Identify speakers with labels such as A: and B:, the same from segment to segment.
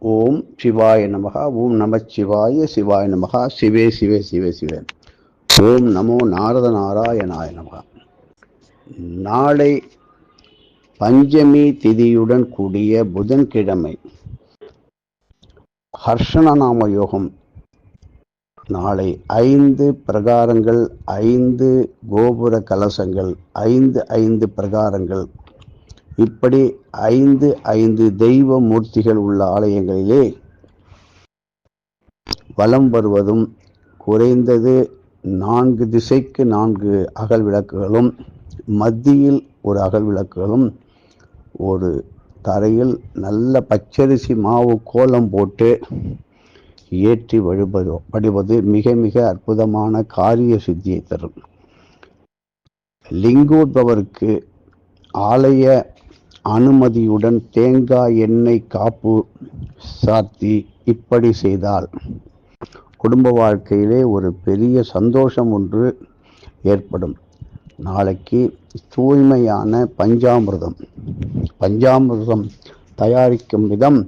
A: ஓம் சிவாய நமகா ஓம் நம சிவாய சிவாய நமகா சிவே சிவே சிவே சிவே. ஓம் நமோ நாரத நாராயணாய நமகா. நாளை பஞ்சமி திதியுடன் கூடிய புதன்கிழமை ஹர்ஷணநாம யோகம். நாளை ஐந்து பிரகாரங்கள் ஐந்து கோபுர கலசங்கள் ஐந்து ஐந்து பிரகாரங்கள் இப்படி ஐந்து ஐந்து தெய்வ மூர்த்திகள் உள்ள ஆலயங்களிலே வலம் வருவதும் குறைந்தது நான்கு திசைக்கு நான்கு அகல் விளக்குகளும் மத்தியில் ஒரு அகல் விளக்குகளும் ஒரு தரையில் நல்ல பச்சரிசி மாவு கோலம் போட்டு ஏற்றி வழிபது வழிபது மிக மிக அற்புதமான காரிய சித்தியை தரும். லிங்கோத்பவருக்கு ஆலய அனுமதியுடன் தேங்காய் எண்ணெய் காப்பு சாத்தி இப்படி செய்தால் குடும்ப வாழ்க்கையிலே ஒரு பெரிய சந்தோஷம் ஒன்று ஏற்படும். நாளைக்கு தூய்மையான பஞ்சாமிர்தம். பஞ்சாமிர்தம் தயாரிக்கும் விதம்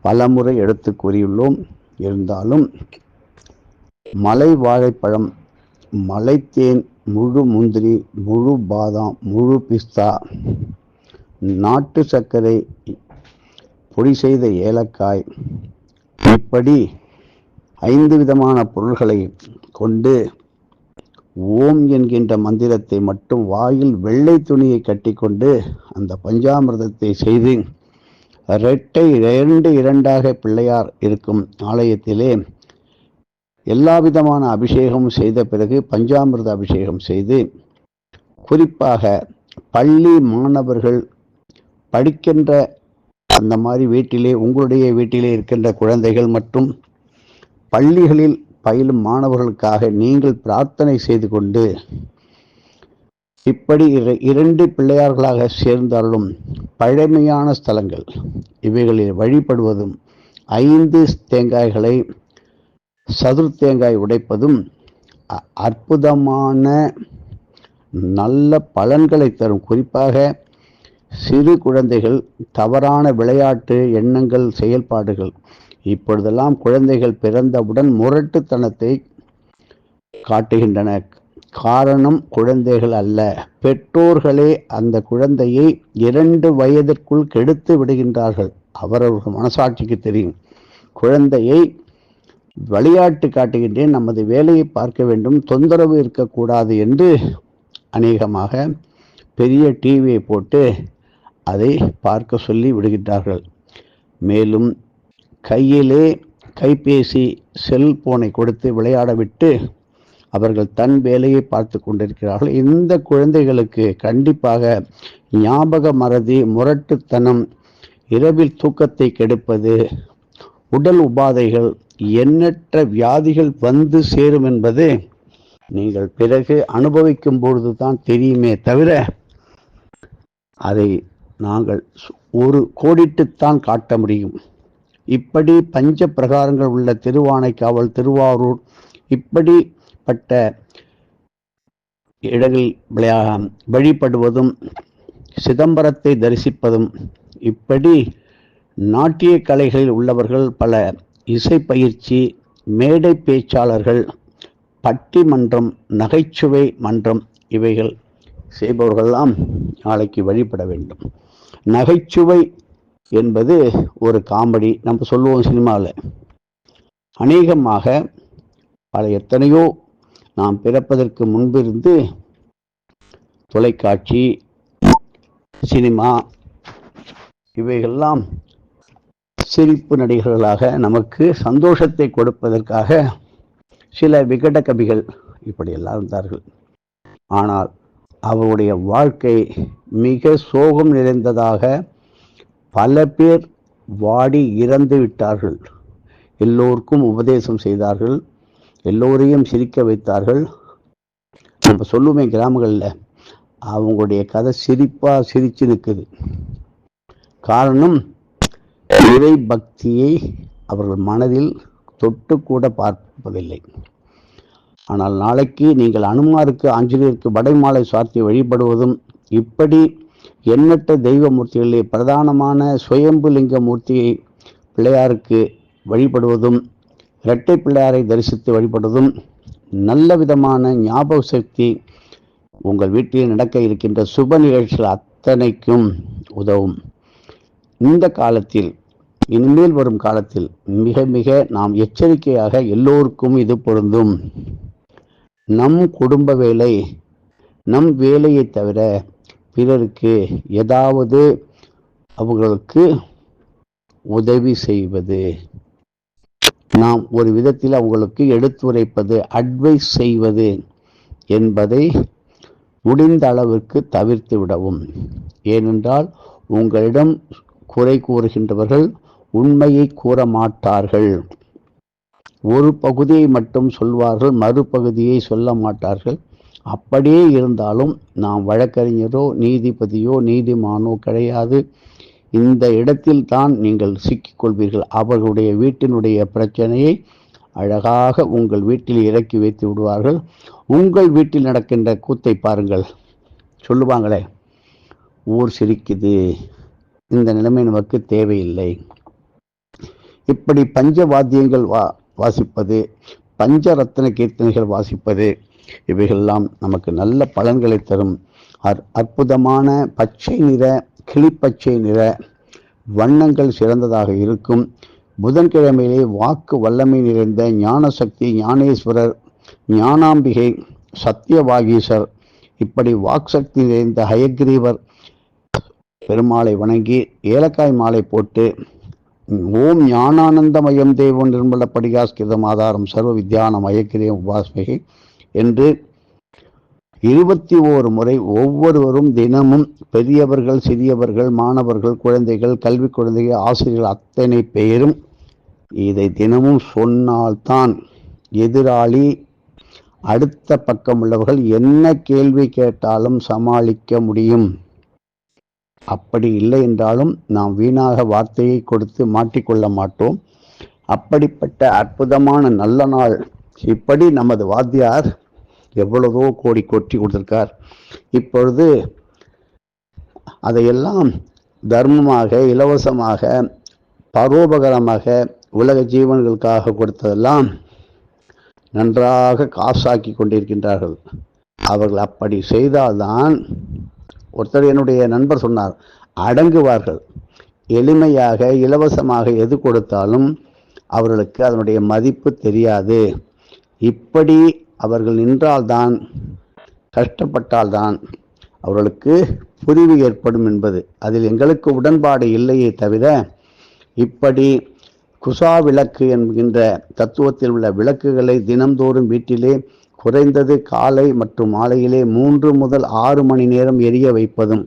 A: பலமுறை எடுத்து கூறியுள்ளோம். இருந்தாலும் மலை வாழைப்பழம் மலைத்தேன் முழு முந்திரி முழு பாதாம் முழு பிஸ்தா நாட்டு சர்க்கரை பொடி செய்த ஏலக்காய் இப்படி ஐந்து விதமான பொருள்களை கொண்டு ஓம் என்கின்ற மந்திரத்தை மட்டும் வாயில் வெள்ளை துணியை கட்டிக்கொண்டு அந்த பஞ்சாமிர்தத்தை செய்து இரட்டை இரண்டு இரண்டாக பிள்ளையார் இருக்கும் ஆலயத்திலே எல்லா விதமான அபிஷேகமும் செய்த பிறகு பஞ்சாமிர்த அபிஷேகம் செய்து குறிப்பாக பள்ளி மாணவர்கள் படிக்கின்ற அந்த மாதிரி வீட்டிலே உங்களுடைய வீட்டிலே இருக்கின்ற குழந்தைகள் மற்றும் பள்ளிகளில் பயிலும் மாணவர்களுக்காக நீங்கள் பிரார்த்தனை செய்து கொண்டு இப்படி இரண்டு பிள்ளையார்களாக சேர்ந்தாலும் பழமையான ஸ்தலங்கள் இவைகளில் வழிபடுவதும் ஐந்து தேங்காய்களை சதுர் தேங்காய் உடைப்பதும் அற்புதமான நல்ல பலன்களை தரும். குறிப்பாக சிறு குழந்தைகள் தவறான விளையாட்டு எண்ணங்கள் செயல்பாடுகள். இப்பொழுதெல்லாம் குழந்தைகள் பிறந்தவுடன் முரட்டுத்தனத்தை காட்டுகின்றன. காரணம் குழந்தைகள் அல்ல. பெற்றோர்களே அந்த குழந்தையை இரண்டு வயதிற்குள் கெடுத்து விடுகின்றார்கள். அவரவர்கள் மனசாட்சிக்கு தெரியும். குழந்தையை விளையாட்டு காட்டுகின்றேன் நமது வேலையை பார்க்க வேண்டும் தொந்தரவு இருக்கக்கூடாது என்று அநேகமாக பெரிய டிவியை போட்டு அதை பார்க்க சொல்லி விடுகின்றார்கள். மேலும் கையிலே கைபேசி செல்போனை கொடுத்து விளையாட விட்டு அவர்கள் தன் வேலையை பார்த்து கொண்டிருக்கிறார்கள். இந்த குழந்தைகளுக்கு கண்டிப்பாக ஞாபக மறதி முரட்டுத்தனம் இரவில் தூக்கத்தை கெடுப்பது உடல் உபாதைகள் எண்ணற்ற வியாதிகள் வந்து சேரும் என்பது நீங்கள் பிறகு அனுபவிக்கும் பொழுது தான் தெரியுமே தவிர அதை நாங்கள் ஒரு கோடிட்டுத்தான் காட்ட முடியும். இப்படி பஞ்ச பிரகாரங்கள் உள்ள திருவானைக்காவல் திருவாரூர் இப்படிப்பட்ட இடங்களில் வழிபடுவதும் சிதம்பரத்தை தரிசிப்பதும் இப்படி நாட்டிய கலைகளில் உள்ளவர்கள் பல இசை பயிற்சி மேடை பேச்சாளர்கள் பட்டிமன்றம் நகைச்சுவை மன்றம் இவைகள் செய்பவர்களெல்லாம் நாளைக்கு வழிபட வேண்டும். நகைச்சுவை என்பது ஒரு காமெடி. நம்ம சொல்லுவோம் சினிமாவில் அநேகமாக பல எத்தனையோ நாம் பிறப்பதற்கு முன்பிருந்து தொலைக்காட்சி சினிமா இவைகள்லாம் சிரிப்பு நடிகர்களாக நமக்கு சந்தோஷத்தை கொடுப்பதற்காக சில விகட கவிகள் இப்படியெல்லாம் இருந்தார்கள். ஆனால் அவருடைய வாழ்க்கை மிக சோகம் நிறைந்ததாக பல பேர் வாடி இறந்து விட்டார்கள். எல்லோருக்கும் உபதேசம் செய்தார்கள். எல்லோரையும் சிரிக்க வைத்தார்கள். நம்ம சொல்லுவோமே கிராமங்களில் அவங்களுடைய கதை சிரிப்பாக சிரிச்சு நிற்குது காரணம் இறை பக்தியை அவர்கள் மனதில் தொட்டு கூட பார்ப்பதில்லை. ஆனால் நாளைக்கு நீங்கள் அனுமாருக்கு ஆஞ்சநேயருக்கு வடைமாலை சாத்தி வழிபடுவதும் இப்படி எண்ணற்ற தெய்வ மூர்த்திகளிலே பிரதானமான சுயம்புலிங்க மூர்த்தியை பிள்ளையாருக்கு வழிபடுவதும் இரட்டை பிள்ளையாரை தரிசித்து வழிபடுவதும் நல்ல விதமான ஞாபக சக்தி உங்கள் வீட்டில் நடக்க இருக்கின்ற சுப நிகழ்ச்சிகள் அத்தனைக்கும் உதவும். இந்த காலத்தில் இனிமேல் வரும் காலத்தில் மிக மிக நாம் எச்சரிக்கையாக எல்லோருக்கும் இது பொருந்தும். நம் குடும்ப வேலை நம் வேலையை தவிர பிறருக்கு ஏதாவது அவர்களுக்கு உதவி செய்வது. நாம் ஒரு விதத்தில் அவங்களுக்கு எடுத்துரைப்பது அட்வைஸ் செய்வது என்பதை முடிந்த அளவிற்கு தவிர்த்து விடவும். ஏனென்றால் உங்களிடம் குறை கூறுகின்றவர்கள் உண்மையை கூற மாட்டார்கள். ஒரு பகுதியை மட்டும் சொல்வார்கள் மறுபகுதியை சொல்ல மாட்டார்கள். அப்படியே இருந்தாலும் நாம் வழக்கறிஞரோ நீதிபதியோ நீதிமானோ கிடையாது. இந்த இடத்தில் தான் நீங்கள் சிக்கிக்கொள்வீர்கள் அவர்களுடைய வீட்டினுடைய பிரச்சனையை அழகாக உங்கள் வீட்டில் இறக்கி வைத்து விடுவார்கள். உங்கள் வீட்டில் நடக்கின்ற கூத்தை பாருங்கள். சொல்லுவாங்களே ஊர் சிரிக்குது. இந்த நிலைமை நமக்கு தேவையில்லை. இப்படி பஞ்ச வாத்தியங்கள் வா வாசிப்பது பஞ்சரத்ன கீர்த்தனைகள் வாசிப்பது இவைகள்லாம் நமக்கு நல்ல பலன்களை தரும். அற்- அற்புதமான பச்சை நிற கிளிப்பச்சை நிற வண்ணங்கள் சிறந்ததாக இருக்கும். புதன்கிழமையிலே வாக்கு வல்லமை நிறைந்த ஞானசக்தி ஞானேஸ்வரர் ஞானாம்பிகை சத்தியவாகீசர் இப்படி வாக்சக்தி நிறைந்த ஹயக்ரீவர் பெருமாளை வணங்கி ஏலக்காய் மாலை போட்டு ஓம் ஞானானந்தமயம் தேவன் நிர்மல படிகாஸ்கிருதம் ஆதாரம் சர்வ வித்யானம் அயக்கிரியம் உபாஸ்மிகை என்று இருபத்தி ஓரு முறை ஒவ்வொருவரும் தினமும் பெரியவர்கள் சிறியவர்கள் மாணவர்கள் குழந்தைகள் கல்வி குழந்தைகள் ஆசிரியர்கள் அத்தனை பெயரும் இதை தினமும் சொன்னால்தான் எதிராளி அடுத்த பக்கம் உள்ளவர்கள் என்ன கேள்வி கேட்டாலும் சமாளிக்க முடியும். அப்படி இல்லை என்றாலும் நாம் வீணாக வார்த்தையை கொடுத்து மாட்டிக்கொள்ள மாட்டோம். அப்படிப்பட்ட அற்புதமான நல்ல நாள். இப்படி நமது வாத்தியார் எவ்வளவோ கோடி கொட்டி கொடுத்துருக்கார். இப்பொழுது அதையெல்லாம் தர்மமாக இலவசமாக பரோபகரமாக உலக ஜீவன்களுக்காக கொடுத்ததெல்லாம் நன்றாக காசாக்கி கொண்டிருக்கின்றார்கள். அவர்கள் அப்படி செய்தால்தான் ஒருத்தர் என்னுடைய நண்பர் சொன்னார் அடங்குவார்கள். எளிமையாக இலவசமாக எது கொடுத்தாலும் அவர்களுக்கு அதனுடைய மதிப்பு தெரியாது. இப்படி அவர்கள் நின்றால்தான் கஷ்டப்பட்டால்தான் அவர்களுக்கு புரிவு ஏற்படும் என்பது. அதில் எங்களுக்கு உடன்பாடு இல்லையே தவிர இப்படி குசா விளக்கு என்கின்ற தத்துவத்தில் உள்ள விளக்குகளை தினம்தோறும் வீட்டிலே குறைந்தது காலை மற்றும் மாலையிலே மூன்று முதல் ஆறு மணி நேரம் எரிய வைப்பதும்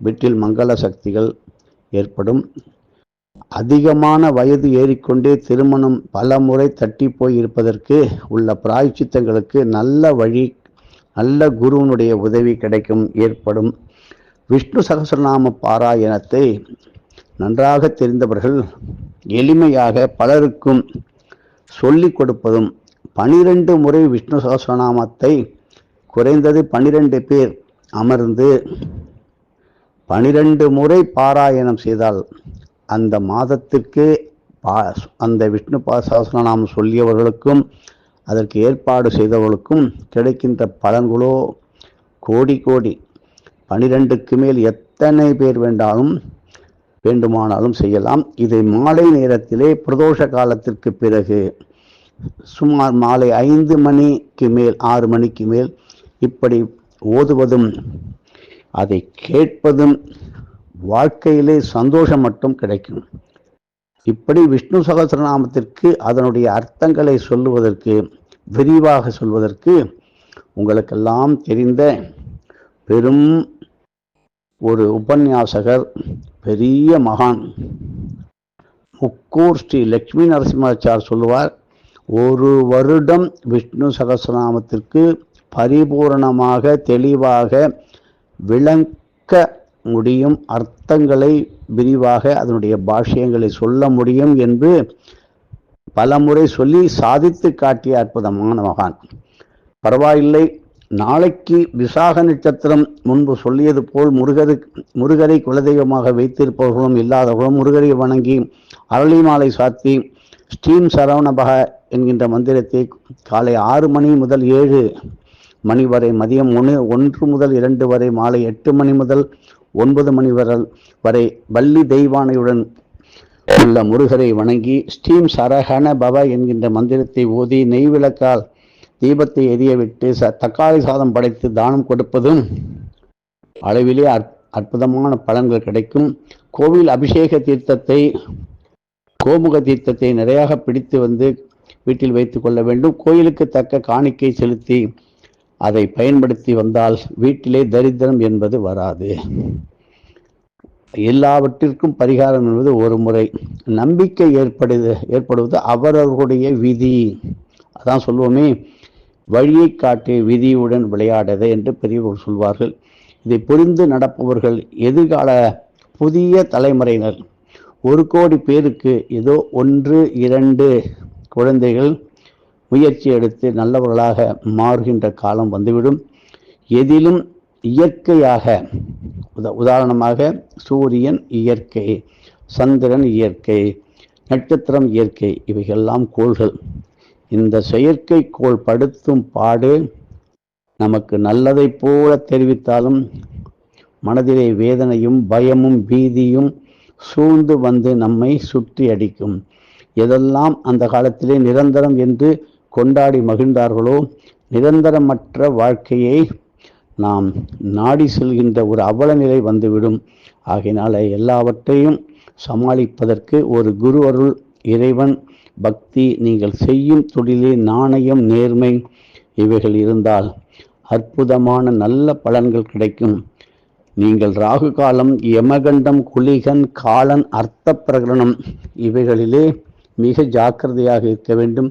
A: வீட்டில் மங்கள சக்திகள் ஏற்படும். அதிகமான வயது ஏறிக்கொண்டே திருமணம் பல முறை தட்டி போய் இருப்பதற்கு உள்ள பிராய்ச்சித்தங்களுக்கு நல்ல வழி நல்ல குருவனுடைய உதவி கிடைக்கும் ஏற்படும். விஷ்ணு சகசரநாம பாராயணத்தை நன்றாக தெரிந்தவர்கள் எளிமையாக பலருக்கும் சொல்லிக் கொடுப்பதும் பனிரெண்டு முறை விஷ்ணு சகசரநாமத்தை குறைந்தது பனிரெண்டு பேர் அமர்ந்து பனிரெண்டு முறை பாராயணம் செய்தால் அந்த மாதத்திற்கு பா அந்த விஷ்ணு பாசாசன நாம் சொல்லியவர்களுக்கும் அதற்கு ஏற்பாடு செய்தவர்களுக்கும் கிடைக்கின்ற பலன்களோ கோடி கோடி பனிரெண்டுக்கு மேல் எத்தனை பேர் வேண்டாலும் வேண்டுமானாலும் செய்யலாம். இதை மாலை நேரத்திலே பிரதோஷ காலத்திற்கு பிறகு சுமார் மாலை ஐந்து மணிக்கு மேல் ஆறு மணிக்கு மேல் இப்படி ஓதுவதும் அதை கேட்பதும் வாழ்க்கையிலே சந்தோஷம் மட்டும் கிடைக்கும். இப்படி விஷ்ணு சகசிரநாமத்திற்கு அதனுடைய அர்த்தங்களை சொல்லுவதற்கு விரிவாக சொல்வதற்கு உங்களுக்கெல்லாம் தெரிந்த பெரும் ஒரு உபன்யாசகர் பெரிய மகான் முக்கூர் ஸ்ரீ லக்ஷ்மி நரசிம்மாச்சார் சொல்லுவார் ஒரு வருடம் விஷ்ணு சகசிரநாமத்திற்கு பரிபூரணமாக தெளிவாக விளக்க முடியும் அர்த்தங்களை விரிவாக அதனுடைய பாஷ்யங்களை சொல்ல முடியும் என்று பலமுறை சொல்லி சாதித்து காட்டிய அற்புதமான மகான். பரவாயில்லை நாளைக்கு விசாக நட்சத்திரம் முன்பு சொல்லியது போல் முருகரு முருகரை குலதெய்வமாக வைத்திருப்பவர்களும் இல்லாதவர்களும் முருகரை வணங்கி அரளி மாலை சாத்தி ஸ்ரீம் சரவணபக என்கின்ற மந்திரத்தை காலை ஆறு மணி முதல் ஏழு மணி வரை மதியம் ஒன்று ஒன்று முதல் இரண்டு வரை மாலை எட்டு மணி முதல் ஒன்பது மணி வரை வரை வள்ளி தெய்வானையுடன் உள்ள முருகரை வணங்கி ஸ்ரீம் சரஹன பவ என்கின்ற மந்திரத்தை ஓதி நெய் விளக்கால் தீபத்தை எரியவிட்டு ச தக்காளி சாதம் படைத்து தானம் கொடுப்பதும் அளவிலே அற் அற்புதமான பலன்கள் கிடைக்கும். கோவில் அபிஷேக தீர்த்தத்தை கோமுக தீர்த்தத்தை நிறையாக பிடித்து வந்து வீட்டில் வைத்து கொள்ள வேண்டும். கோயிலுக்கு தக்க காணிக்கை செலுத்தி அதை பயன்படுத்தி வந்தால் வீட்டிலே தரித்திரம் என்பது வராது. எல்லாவற்றிற்கும் பரிகாரம் என்பது ஒரு முறை. நம்பிக்கை ஏற்படுது ஏற்படுவது அவரவர்களுடைய விதி. அதான் சொல்லுவோமே வழியை காட்டி விதியுடன் விளையாடது என்று பெரியவர்கள் சொல்வார்கள். இதை புரிந்து நடப்பவர்கள் எதிர்கால புதிய தலைமுறையினர். ஒரு கோடி பேருக்கு ஏதோ ஒன்று இரண்டு குழந்தைகள் முயற்சி எடுத்து நல்லவர்களாக மாறுகின்ற காலம் வந்துவிடும். எதிலும் இயற்கையாக உத உதாரணமாக சூரியன் இயற்கை சந்திரன் இயற்கை நட்சத்திரம் இயற்கை இவைகள்லாம் கோள்கள். இந்த செயற்கை கோள் படுத்தும் பாடு நமக்கு நல்லதைப் போல தெரிவித்தாலும் மனதிலே வேதனையும் பயமும் பீதியும் சூழ்ந்து வந்து நம்மை சுற்றி அடிக்கும். எதெல்லாம் அந்த காலத்திலே நிரந்தரம் என்று கொண்டாடி மகிழ்ந்தார்களோ? நிரந்தரமற்ற வாழ்க்கையை நாம் நாடி செல்கின்ற ஒரு அவல நிலை வந்துவிடும். ஆகையினால எல்லாவற்றையும் சமாளிப்பதற்கு ஒரு குரு அருள் இறைவன் பக்தி நீங்கள் செய்யும் தொழிலே நாணயம் நேர்மை இவைகள் இருந்தால் அற்புதமான நல்ல பலன்கள் கிடைக்கும். நீங்கள் ராகு காலம் யமகண்டம் குளிகன் காலன் அர்த்த பிரகடனம் இவைகளிலே மிக ஜாக்கிரதையாக இருக்க வேண்டும்.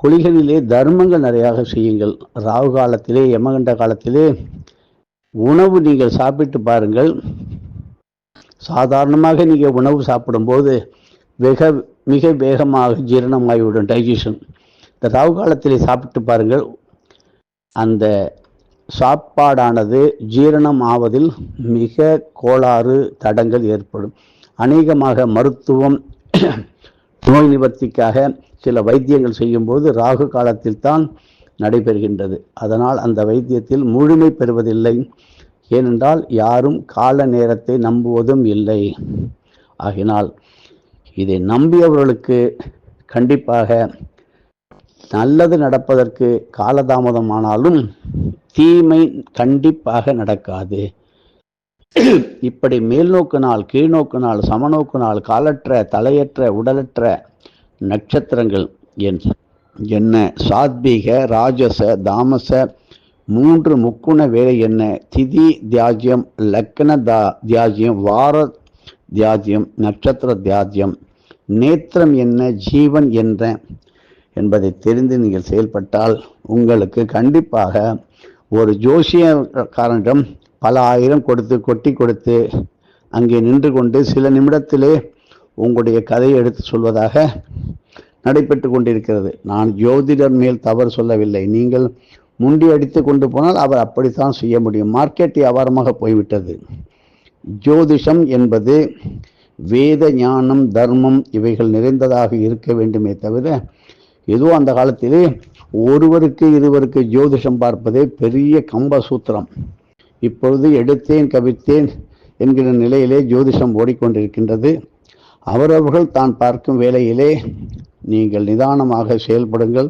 A: குழிகளிலே தர்மங்கள் நிறையாக செய்யுங்கள். ராகு காலத்திலே யமகண்ட காலத்திலே உணவு நீங்கள் சாப்பிட்டு பாருங்கள். சாதாரணமாக நீங்கள் உணவு சாப்பிடும்போது வெக மிக வேகமாக ஜீரணமாகிவிடும் டைஜஷன் இந்த ராகு காலத்திலே சாப்பிட்டு பாருங்கள். அந்த சாப்பாடானது ஜீரணம் ஆவதில் மிக கோளாறு தடங்கள் ஏற்படும். அநேகமாக மருத்துவம் நோய் நிவர்த்திக்காக சில வைத்தியங்கள் செய்யும்போது ராகு காலத்தில் தான் நடைபெறுகின்றது. அதனால் அந்த வைத்தியத்தில் முழுமை பெறுவதில்லை. ஏனென்றால் யாரும் கால நேரத்தை நம்புவதும் இல்லை. ஆகினால் இதை நம்பியவர்களுக்கு கண்டிப்பாக நல்லது நடப்பதற்கு காலதாமதமானாலும் தீமை கண்டிப்பாக நடக்காது. இப்படி மேல்நோக்கு நாள் கீழ்நோக்கு நாள் சமநோக்கு நாள் காலற்ற தலையற்ற உடலற்ற நட்சத்திரங்கள் என் என்ன சாத்வீக ராஜச தாமச மூன்று முக்குண வேலை என்ன? திதி தியாஜ்யம் லக்ன தா தியாஜ்யம் வார தியாஜ்யம் நட்சத்திர தியாஜ்யம். நேத்திரம் என்ன? ஜீவன் என்ற என்பதை தெரிந்து நீங்கள் செயல்பட்டால் உங்களுக்கு கண்டிப்பாக ஒரு ஜோசியக்காரனிடம் பல ஆயிரம் கொடுத்து கொட்டி கொடுத்து அங்கே நின்று கொண்டு சில நிமிடத்திலே உங்களுடைய கதையை எடுத்து சொல்வதாக நடைபெற்று கொண்டிருக்கிறது. நான் ஜோதிடர் மேல் தவறு சொல்லவில்லை. நீங்கள் முண்டி அடித்து கொண்டு போனால் அவர் அப்படித்தான் செய்ய முடியும். மார்க்கெட் வியாபாரமாக போய்விட்டது. ஜோதிஷம் என்பது வேத ஞானம் தர்மம் இவைகள் நிறைந்ததாக இருக்க வேண்டுமே தவிர ஏதோ அந்த காலத்திலே ஒருவருக்கு இருவருக்கு ஜோதிஷம் பார்ப்பதே பெரிய கம்ப சூத்திரம். இப்பொழுது எடுத்தேன் கவித்தேன் என்கிற நிலையிலே ஜோதிஷம் ஓடிக்கொண்டிருக்கின்றது. அவரவர்கள் தான் பார்க்கும் வேலையிலே நீங்கள் நிதானமாக செயல்படுங்கள்.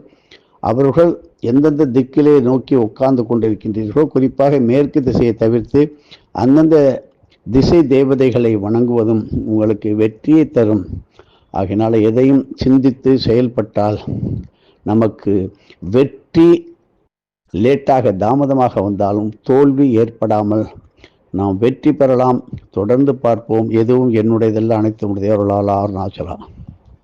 A: அவர்கள் எந்தெந்த திக்கிலே நோக்கி உட்கார்ந்து கொண்டிருக்கின்றீர்களோ குறிப்பாக மேற்கு திசையை தவிர்த்து அந்தந்த திசை தேவதைகளை வணங்குவதும் உங்களுக்கு வெற்றியை தரும். ஆகினால் எதையும் சிந்தித்து செயல்பட்டால் நமக்கு வெற்றி லேட்டாக தாமதமாக வந்தாலும் தோல்வி ஏற்படாமல் நாம் வெற்றி பெறலாம். தொடர்ந்து பார்ப்போம். எதுவும் என்னுடையதெல்லாம் அனைத்து முடிதையவர்களால் அருளால் ஆர்